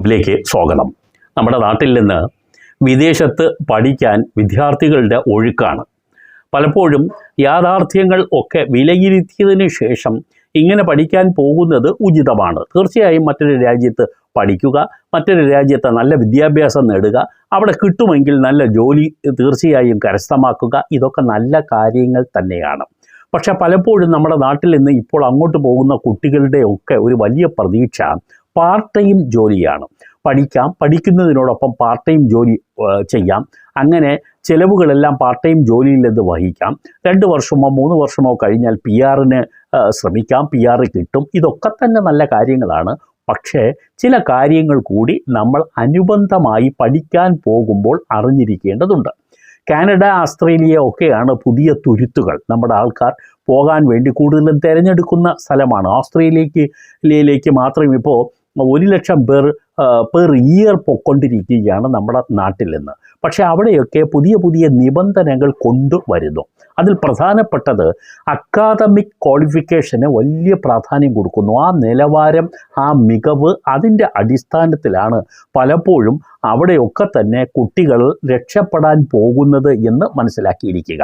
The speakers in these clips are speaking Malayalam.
ിലേക്ക് സ്വാഗതം. നമ്മുടെ നാട്ടിൽ നിന്ന് വിദേശത്ത് പഠിക്കാൻ വിദ്യാർത്ഥികളുടെ ഒഴുക്കാണ്. പലപ്പോഴും യാഥാർത്ഥ്യങ്ങൾ ഒക്കെ വിലയിരുത്തിയതിനു ശേഷം ഇങ്ങനെ പഠിക്കാൻ പോകുന്നത് ഉചിതമാണ്. തീർച്ചയായും മറ്റൊരു രാജ്യത്ത് പഠിക്കുക മറ്റൊരു രാജ്യത്തെ നല്ല വിദ്യാഭ്യാസം നേടുക അവിടെ കിട്ടുമെങ്കിൽ നല്ല ജോലി തീർച്ചയായും കരസ്ഥമാക്കുക ഇതൊക്കെ നല്ല കാര്യങ്ങൾ തന്നെയാണ്. പക്ഷെ പലപ്പോഴും നമ്മുടെ നാട്ടിൽ നിന്ന് ഇപ്പോൾ അങ്ങോട്ട് പോകുന്ന കുട്ടികളുടെ ഒക്കെ ഒരു വലിയ പ്രതീക്ഷ പാർട്ട് ടൈം ജോലിയാണ്. പഠിക്കാം പഠിക്കുന്നതിനോടൊപ്പം പാർട്ട് ടൈം ജോലി ചെയ്യാം. അങ്ങനെ ചിലവുകളെല്ലാം പാർട്ട് ടൈം ജോലിയിൽ നിന്ന് വഹിക്കാം. രണ്ട് വർഷമോ മൂന്ന് വർഷമോ കഴിഞ്ഞാൽ പി ആറിന് ശ്രമിക്കാം പി ആർ കിട്ടും. ഇതൊക്കെ തന്നെ നല്ല കാര്യങ്ങളാണ്. പക്ഷേ ചില കാര്യങ്ങൾ കൂടി നമ്മൾ അനുബന്ധമായി പഠിക്കാൻ പോകുമ്പോൾ അറിഞ്ഞിരിക്കേണ്ടതുണ്ട്. കാനഡ ഓസ്ട്രേലിയ ഒക്കെയാണ് പുതിയ തുരുത്തുകൾ. നമ്മുടെ ആൾക്കാർ പോകാൻ വേണ്ടി കൂടുതലും തിരഞ്ഞെടുക്കുന്ന സ്ഥലമാണ്. ഓസ്ട്രേലിയക്ക് ലേക്ക് മാത്രം ഇപ്പോൾ ഒരു ലക്ഷം പേർ പെർ ഇയർ പൊക്കൊണ്ടിരിക്കുകയാണ് നമ്മുടെ നാട്ടിൽ നിന്ന് പക്ഷേ അവിടെയൊക്കെ പുതിയ പുതിയ നിബന്ധനകൾ കൊണ്ടുവരുന്നു അതിൽ പ്രധാനപ്പെട്ടത് അക്കാദമിക് ക്വാളിഫിക്കേഷന് വലിയ പ്രാധാന്യം കൊടുക്കുന്നു. ആ നിലവാരം ആ മികവ് അതിന്റെ അടിസ്ഥാനത്തിലാണ് പലപ്പോഴും അവിടെയൊക്കെ തന്നെ കുട്ടികൾ രക്ഷപ്പെടാൻ പോകുന്നത് എന്ന് മനസ്സിലാക്കിയിരിക്കുക.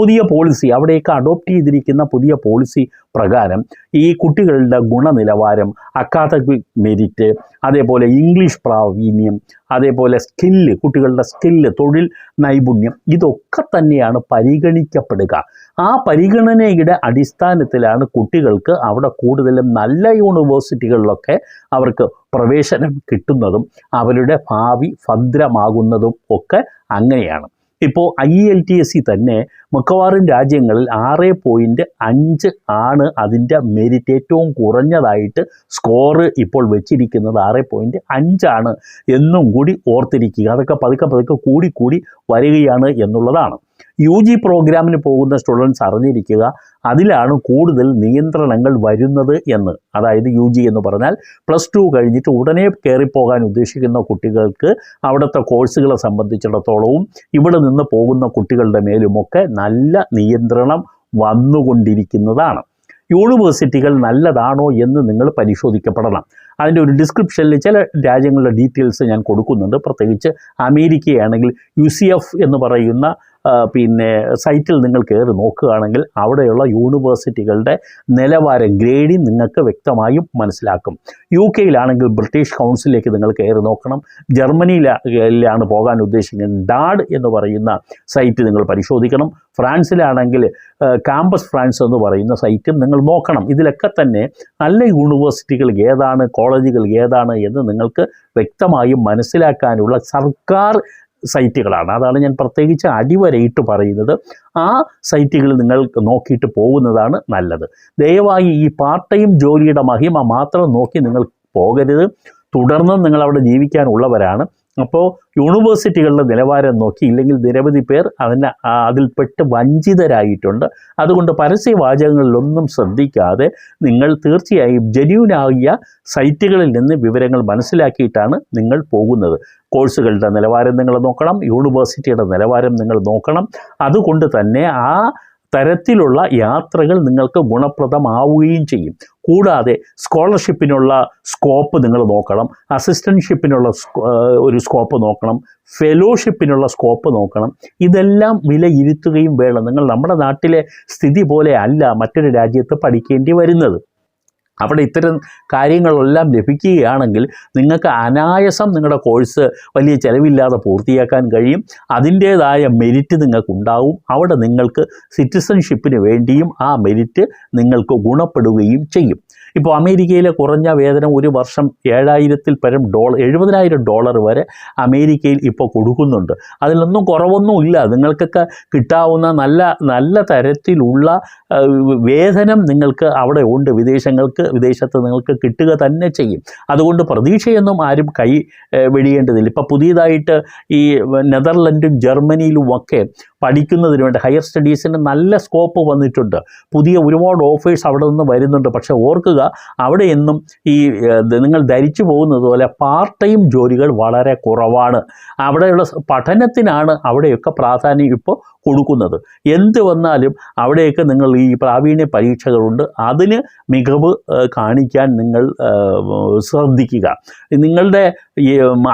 പുതിയ പോളിസി അവിടെയൊക്കെ അഡോപ്റ്റ് ചെയ്തിരിക്കുന്ന പുതിയ പോളിസി പ്രകാരം ഈ കുട്ടികളുടെ ഗുണനിലവാരം അക്കാദമിക് മെരിറ്റ് അതേപോലെ ഇംഗ്ലീഷ് പ്രാവീണ്യം അതേപോലെ സ്കില്ല് കുട്ടികളുടെ സ്കില്ല് തൊഴിൽ നൈപുണ്യം ഇതൊക്കെ തന്നെയാണ് പരിഗണിക്കപ്പെടുക. ആ പരിഗണനയുടെ അടിസ്ഥാനത്തിലാണ് കുട്ടികൾക്ക് അവിടെ കൂടുതലും നല്ല യൂണിവേഴ്സിറ്റികളിലൊക്കെ അവർക്ക് പ്രവേശനം കിട്ടുന്നതും അവരുടെ ഭാവി ഭദ്രമാകുന്നതും ഒക്കെ അങ്ങനെയാണ്. ഇപ്പോൾ I L T S C തന്നെ മിക്കവാറും രാജ്യങ്ങളിൽ ആറ് പോയിന്റ് അഞ്ച് ആണ് അതിന്റെ മെരിറ്റ് ഏറ്റവും കുറഞ്ഞതായിട്ട് സ്കോറ് ഇപ്പോൾ വെച്ചിരിക്കുന്നത്. ആറ് പോയിന്റ് അഞ്ചാണ് എന്നും കൂടി ഓർത്തിരിക്കുക. അതൊക്കെ പതുക്കെ പതുക്കെ കൂടി കൂടി വരികയാണ് എന്നുള്ളതാണ്. യു ജി പ്രോഗ്രാമിന് പോകുന്ന സ്റ്റുഡൻസ് അറിഞ്ഞിരിക്കുക അതിലാണ് കൂടുതൽ നിയന്ത്രണങ്ങൾ വരുന്നത് എന്ന്. അതായത് യു ജി എന്ന് പറഞ്ഞാൽ പ്ലസ് ടു കഴിഞ്ഞിട്ട് ഉടനെ കയറിപ്പോകാൻ ഉദ്ദേശിക്കുന്ന കുട്ടികൾക്ക് അവിടുത്തെ കോഴ്സുകളെ സംബന്ധിച്ചിടത്തോളവും ഇവിടെ നിന്ന് പോകുന്ന കുട്ടികളുടെ മേലുമൊക്കെ നല്ല നിയന്ത്രണം വന്നുകൊണ്ടിരിക്കുന്നതാണ്. യൂണിവേഴ്സിറ്റികൾ നല്ലതാണോ എന്ന് നിങ്ങൾ പരിശോധിക്കപ്പെടണം. അതിന്റെ ഒരു ഡിസ്ക്രിപ്ഷനിൽ ചില രാജ്യങ്ങളുടെ ഡീറ്റെയിൽസ് ഞാൻ കൊടുക്കുന്നുണ്ട്. പ്രത്യേകിച്ച് അമേരിക്കയാണെങ്കിൽ യു സി എഫ് എന്ന് പറയുന്ന പിന്നെ സൈറ്റിൽ നിങ്ങൾ കയറി നോക്കുകയാണെങ്കിൽ അവിടെയുള്ള യൂണിവേഴ്സിറ്റികളുടെ നിലവാര ഗ്രേഡിംഗ് നിങ്ങൾക്ക് വ്യക്തമായും മനസ്സിലാക്കും. യു കെയിലാണെങ്കിൽ ബ്രിട്ടീഷ് കൗൺസിലേക്ക് നിങ്ങൾ കയറി നോക്കണം. ജർമ്മനിയിലാണ് പോകാൻ ഉദ്ദേശിക്കുന്നത് ഡാഡ് എന്ന് പറയുന്ന സൈറ്റ് നിങ്ങൾ പരിശോധിക്കണം. ഫ്രാൻസിലാണെങ്കിൽ കാമ്പസ് ഫ്രാൻസ് എന്ന് പറയുന്ന സൈറ്റും നിങ്ങൾ നോക്കണം. ഇതിലൊക്കെ തന്നെ നല്ല യൂണിവേഴ്സിറ്റികൾ ഏതാണ് കോളേജുകൾ ഏതാണ് എന്ന് നിങ്ങൾക്ക് വ്യക്തമായും മനസ്സിലാക്കാനുള്ള സർക്കാർ സൈറ്റുകളാണ്. അതാണ് ഞാൻ പ്രത്യേകിച്ച് അടിവരയിട്ട് പറയുന്നത്. ആ സൈറ്റുകൾ നിങ്ങൾ നോക്കിയിട്ട് പോകുന്നതാണ് നല്ലത്. ദയവായി ഈ പാർട്ട് ടൈം ജോലിയുടെ മഹിമ മാത്രം നോക്കി നിങ്ങൾ പോകരുത്. തുടർന്നും നിങ്ങൾ അവിടെ ജീവിക്കാനുള്ളവരാണ് അപ്പോൾ യൂണിവേഴ്സിറ്റികളുടെ നിലവാരം നോക്കി ഇല്ലെങ്കിൽ നിരവധി പേർ അതിന് അതിൽപ്പെട്ട് വഞ്ചിതരായിട്ടുണ്ട്. അതുകൊണ്ട് പരസ്യവാചകങ്ങളിലൊന്നും ശ്രദ്ധിക്കാതെ നിങ്ങൾ തീർച്ചയായും ജെന്യൂനാകിയ സൈറ്റുകളിൽ നിന്ന് വിവരങ്ങൾ മനസ്സിലാക്കിയിട്ടാണ് നിങ്ങൾ പോകുന്നത്. കോഴ്സുകളുടെ നിലവാരം നിങ്ങൾ നോക്കണം യൂണിവേഴ്സിറ്റിയുടെ നിലവാരം നിങ്ങൾ നോക്കണം. അതുകൊണ്ട് തന്നെ ആ തരത്തിലുള്ള യാത്രകൾ നിങ്ങൾക്ക് ഗുണപ്രദമാവുകയും ചെയ്യും. കൂടാതെ സ്കോളർഷിപ്പിനുള്ള സ്കോപ്പ് നിങ്ങൾ നോക്കണം അസിസ്റ്റൻഷിപ്പിനുള്ള ഒരു സ്കോപ്പ് നോക്കണം ഫെലോഷിപ്പിനുള്ള സ്കോപ്പ് നോക്കണം. ഇതെല്ലാം വിലയിരുത്തുകയും വേണം. നിങ്ങൾ നമ്മുടെ നാട്ടിലെ സ്ഥിതി പോലെ അല്ല മറ്റൊരു രാജ്യത്ത് പഠിക്കേണ്ടി വരുന്നത്. അവിടെ ഇത്തരം കാര്യങ്ങളെല്ലാം ലഭിക്കുകയാണെങ്കിൽ നിങ്ങൾക്ക് അനായാസം നിങ്ങളുടെ കോഴ്സ് വലിയ ചിലവില്ലാതെ പൂർത്തിയാക്കാൻ കഴിയും. അതിന്റേതായ മെരിറ്റ് നിങ്ങൾക്കുണ്ടാവും. അവിടെ നിങ്ങൾക്ക് സിറ്റിസൺഷിപ്പിന് വേണ്ടിയും ആ മെരിറ്റ് നിങ്ങൾക്ക് ഗുണപ്പെടുകയും ചെയ്യും. ഇപ്പോൾ അമേരിക്കയിലെ കുറഞ്ഞ വേതനം ഒരു വർഷം ഏഴായിരത്തിൽ പരം ഡോളർ എഴുപതിനായിരം ഡോളർ വരെ അമേരിക്കയിൽ ഇപ്പോൾ കൊടുക്കുന്നുണ്ട്. അതിലൊന്നും കുറവൊന്നും ഇല്ല. നിങ്ങൾക്കൊക്കെ കിട്ടാവുന്ന നല്ല നല്ല തരത്തിലുള്ള വേതനം നിങ്ങൾക്ക് അവിടെ ഉണ്ട്. വിദേശങ്ങൾക്ക് വിദേശത്ത് നിങ്ങൾക്ക് കിട്ടുക തന്നെ ചെയ്യും. അതുകൊണ്ട് പ്രതീക്ഷയൊന്നും ആരും കൈ വെടിയേണ്ടതില്ല. ഇപ്പോൾ പുതിയതായിട്ട് ഈ നെതർലൻഡും ജർമ്മനിയിലും ഒക്കെ പഠിക്കുന്നതിന് വേണ്ടി ഹയർ സ്റ്റഡീസിന് നല്ല സ്കോപ്പ് വന്നിട്ടുണ്ട്. പുതിയ ഒരുപാട് ഓഫേഴ്സ് അവിടെ നിന്ന് വരുന്നുണ്ട്. പക്ഷേ ഓർക്കുക അവിടെ എന്നും ഈ നിങ്ങൾ ധരിച്ചു പോകുന്നത് പോലെ പാർട്ട് ടൈം ജോലികൾ വളരെ കുറവാണ്. അവിടെയുള്ള പഠനത്തിനാണ് അവിടെയൊക്കെ പ്രാധാന്യം ഇപ്പോൾ കൊടുക്കുന്നത്. എന്ത് വന്നാലും അവിടെയൊക്കെ നിങ്ങൾ ഈ പ്രാവീണ്യ പരീക്ഷകളുണ്ട്. അതിന് മികവ് കാണിക്കാൻ നിങ്ങൾ ശ്രദ്ധിക്കുക. നിങ്ങളുടെ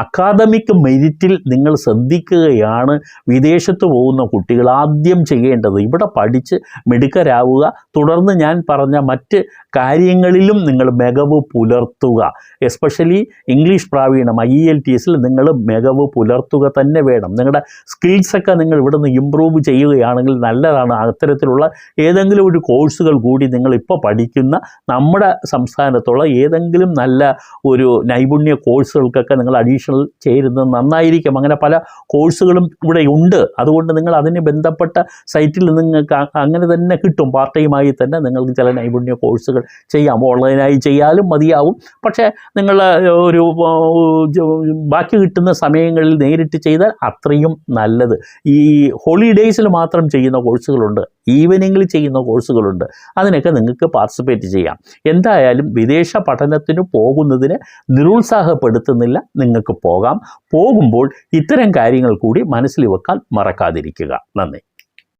അക്കാദമിക് മെരിറ്റിൽ നിങ്ങൾ ശ്രദ്ധിക്കുകയാണ് വിദേശത്ത് പോകുന്ന കുട്ടികൾ ആദ്യം ചെയ്യേണ്ടത് ഇവിടെ പഠിച്ച് മിടുക്കരാവുക. തുടർന്ന് ഞാൻ പറഞ്ഞ മറ്റ് കാര്യങ്ങളിലും നിങ്ങൾ മികവ് പുലർത്തുക. എസ്പെഷ്യലി ഇംഗ്ലീഷ് പ്രാവീണം ഐ എൽ ടി എസിൽ നിങ്ങൾ മികവ് പുലർത്തുക തന്നെ വേണം. നിങ്ങളുടെ സ്കിൽസൊക്കെ നിങ്ങൾ ഇവിടെ നിന്ന് ഇമ്പ്രൂവ് ചെയ്യുകയാണെങ്കിൽ നല്ലതാണ്. അത്തരത്തിലുള്ള ഏതെങ്കിലും ഒരു കോഴ്സുകൾ കൂടി നിങ്ങൾ ഇപ്പോൾ പഠിക്കുന്ന നമ്മുടെ സംസ്ഥാനത്തുള്ള ഏതെങ്കിലും നല്ല ഒരു നൈപുണ്യ കോഴ്സുകൾക്കൊക്കെ നിങ്ങൾ അഡീഷണൽ ചേരുന്നത് നന്നായിരിക്കും. അങ്ങനെ പല കോഴ്സുകളും ഇവിടെ ഉണ്ട്. അതുകൊണ്ട് നിങ്ങൾ അതിന് ബന്ധപ്പെട്ട സൈറ്റിൽ നിങ്ങൾക്ക് അങ്ങനെ തന്നെ കിട്ടും. പാർട്ട് ടൈമായി തന്നെ നിങ്ങൾക്ക് ചില നൈപുണ്യ കോഴ്സുകൾ ചെയ്യാം. ഓൺലൈനായി ചെയ്യാലും മതിയാവും. പക്ഷേ നിങ്ങൾ ഒരു ബാക്കി കിട്ടുന്ന സമയങ്ങളിൽ നേരിട്ട് ചെയ്താൽ അത്രയും നല്ലത്. ഈ ഹോളിഡേയ്സിൽ മാത്രം ചെയ്യുന്ന കോഴ്സുകളുണ്ട് ഈവനിങ്ങിൽ ചെയ്യുന്ന കോഴ്സുകളുണ്ട് അതിനൊക്കെ നിങ്ങൾക്ക് പാർട്ടിസിപ്പേറ്റ് ചെയ്യാം. എന്തായാലും വിദേശ പഠനത്തിന് പോകുന്നതിന് നിരുത്സാഹപ്പെടുത്തുന്നില്ല. നിങ്ങൾക്ക് പോകാം. പോകുമ്പോൾ ഇത്തരം കാര്യങ്ങൾ കൂടി മനസ്സിൽ വെക്കാൻ മറക്കാതിരിക്കുക. നന്ദി.